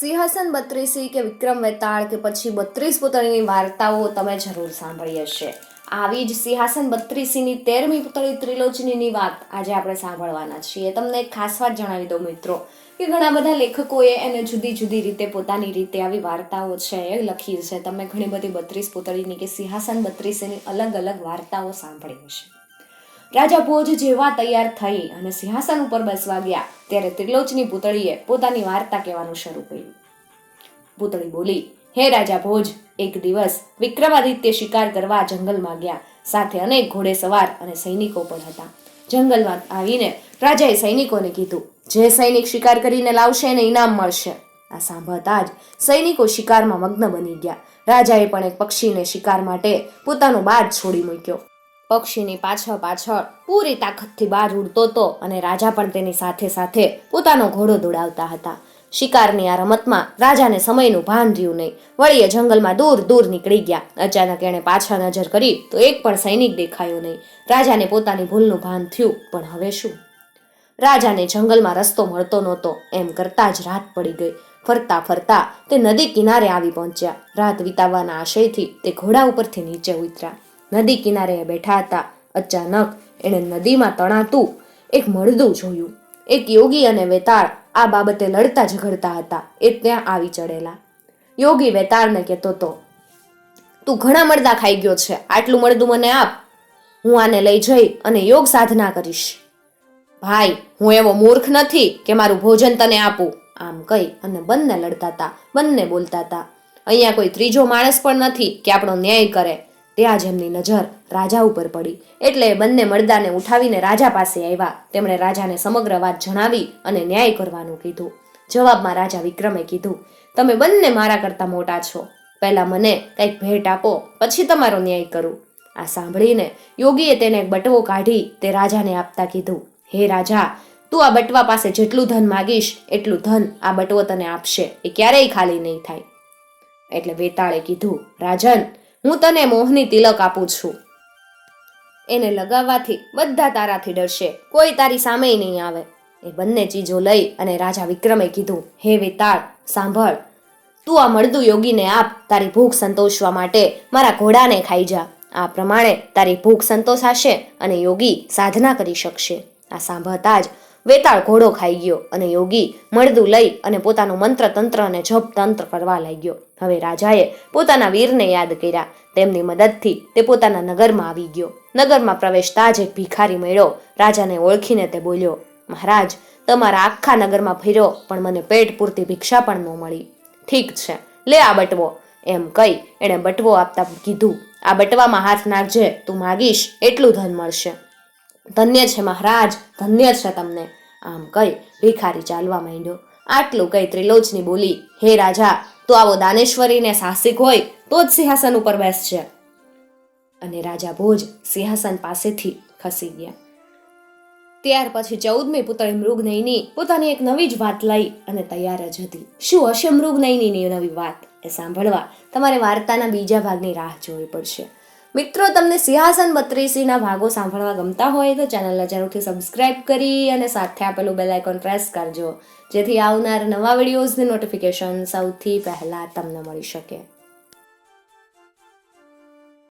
સિંહાસન બત્રીસી કે વિક્રમ વેતાળ કે પછી બત્રીસ પુતળીની વાર્તાઓ તમે જરૂર સાંભળી હશે. આવી જ સિંહાસન બત્રીસીની તેરમી પુતળી ત્રિલોચનીની વાત આજે આપણે સાંભળવાના છીએ. તમને એક ખાસ વાત જણાવી દઉં મિત્રો, કે ઘણા બધા લેખકોએ એને જુદી જુદી રીતે પોતાની રીતે આવી વાર્તાઓ છે એ લખી છે. તમે ઘણી બધી બત્રીસ પુતળીની કે સિંહાસન બત્રીસીની અલગ અલગ વાર્તાઓ સાંભળી હશે. રાજા ભોજ જેવા તૈયાર થઈ અને સિંહાસન ઉપર બેસવા ગયા. ત્યારે ત્રિલોચની પૂતળીએ પોતાની વાર્તા કહેવાનું શરૂ કર્યું. પુતળી બોલી, હે રાજા ભોજ, એક દિવસ વિક્રમાદિત્ય શિકાર કરવા જંગલમાં ગયા. સાથે અનેક ઘોડે સવાર અને સૈનિકો પણ હતા. જંગલમાં આવીને રાજાએ સૈનિકોને કીધું, જે સૈનિક શિકાર કરીને લાવશે એને ઇનામ મળશે. આ સાંભળતા જ સૈનિકો શિકારમાં મગ્ન બની ગયા. રાજાએ પણ એક પક્ષીને શિકાર માટે પોતાનો બાજ છોડી મૂક્યો. પક્ષીની પાછળ પાછળ પૂરી તાકતથી બહાર ઉડતો હતો અને રાજા પણ તેની સાથે સાથે પોતાનો ઘોડો દોડાવતા હતા. શિકારની આ રમતમાં રાજાને સમયનું ભાન રહ્યું નહીં. વળીએ જંગલમાં દૂર દૂર નીકળી ગયા. અચાનક એણે પાછળ નજર કરી તો એક પણ સૈનિક દેખાયો નહીં. રાજાને પોતાની ભૂલનું ભાન થયું, પણ હવે શું? રાજાને જંગલમાં રસ્તો મળતો નહોતો. એમ કરતા જ રાત પડી ગઈ. ફરતા ફરતા તે નદી કિનારે આવી પહોંચ્યા. રાત વિતાવવાના આશયથી તે ઘોડા ઉપરથી નીચે ઉતર્યા. નદી કિનારે બેઠા હતા. અચાનક એણે નદીમાં તણાતું એક મળદું જોયું. એક યોગી અને વેતાળ આ બાબતે લડતા ઝઘડતા હતા. એ ત્યાં આવી ચડેલા. યોગી વેતાળને કહેતો તો તું ઘણા મળદા ખાઈ ગયો છે. આટલું મળદું મને આપ. હું આને લઈ જઈ અને યોગ સાધના કરીશ. ભાઈ, હું એવો મૂર્ખ નથી કે મારું ભોજન તને આપું. આમ કહી અને બંને લડતા હતા. બંને બોલતા હતા, અહીંયા કોઈ ત્રીજો માણસ પણ નથી કે આપણો ન્યાય કરે. ત્યાં જ એમની નજર રાજા ઉપર પડી. એટલે બંને મળદાને ઉઠાવીને રાજા પાસે આવ્યા. તેમણે રાજાને સમગ્ર વાત જણાવી અને ન્યાય કરવાનું કીધું. જવાબમાં રાજા વિક્રમે કીધું, તમે બંને મારા કરતાં મોટા છો. પહેલા મને કંઈક ભેટ આપો, પછી તમારો ન્યાય કરું. આ સાંભળીને યોગીએ તેને એક બટવો કાઢી તે રાજાને આપતા કીધું, હે રાજા, તું આ બટવા પાસે જેટલું ધન માગીશ, એટલું ધન આ બટવો તને આપશે. એ ક્યારેય ખાલી નહીં થાય. એટલે વેતાળે કીધું, રાજન હું તને મોહની તિલક આપું છું. એને લગાવવાથી બધા તારાથી ડરશે. કોઈ તારી સામે નહીં આવે. એ બંને ચીજો લઈ અને રાજા વિક્રમે કીધું, હે વેતાળ, સાંભળ. તું આ મળદું યોગીને આપ, તારી ભૂખ સંતોષવા માટે મારા ઘોડાને ખાઈ જા. આ પ્રમાણે તારી ભૂખ સંતોષાશે અને યોગી સાધના કરી શકશે. આ સાંભળતા જ વેતાળ ઘોડો ખાઈ ગયો અને યોગી મળદું લઈ અને પોતાનું મંત્ર તંત્ર અને જપ તંત્ર કરવા લાગ્યો. હવે રાજાએ પોતાના વીરને યાદ કર્યા. તેમની મદદથી તે પોતાના નગરમાં આવી ગયો. નગરમાં પ્રવેશતા જ એક ભિખારી મળ્યો. રાજાને ઓળખીને તે બોલ્યો, મહારાજ, તમારા આખા નગરમાં ફર્યો, પણ મને પેટ પૂરતી ભિક્ષા પણ ન મળી. ઠીક છે, લે આ બટવો. એમ કહી એણે બટવો આપતા કીધું. આ બટવામાં હાથ નાખજે, તું માગીશ, એટલું ધન મળશે. ધન્ય છે મહારાજ, ધન્ય છે તમને. આમ કહી ભિખારી ચાલવા માંડ્યો. આટલું કહી ત્રિલોચની બોલી, હે રાજા, તો આવો દાનેશ્વરીને સાહસિક હોય, તો જ સિંહાસન ઉપર બેસશે અને રાજા ભોજ સિંહાસન પાસેથી ખસી ગયા. ત્યાર પછી ચૌદમી પુતળી મૃગનયની પોતાની એક નવી જ વાત લઈ અને તૈયાર જ હતી. શું હશે મૃગનયનીની નવી વાત? એ સાંભળવા તમારે વાર્તાના બીજા ભાગની રાહ જોવી પડશે. મિત્રો, તમને સિંહાસન બત્રીસીના ભાગો સાંભળવા ગમતા હોય તો ચેનલને જરૂરથી સબસ્ક્રાઇબ કરી અને સાથે આપેલું બેલ આઇકોન પ્રેસ કરજો, જેથી આવનાર નવા વિડીયોઝની નોટિફિકેશન સૌથી પહેલાં તમને મળી શકે.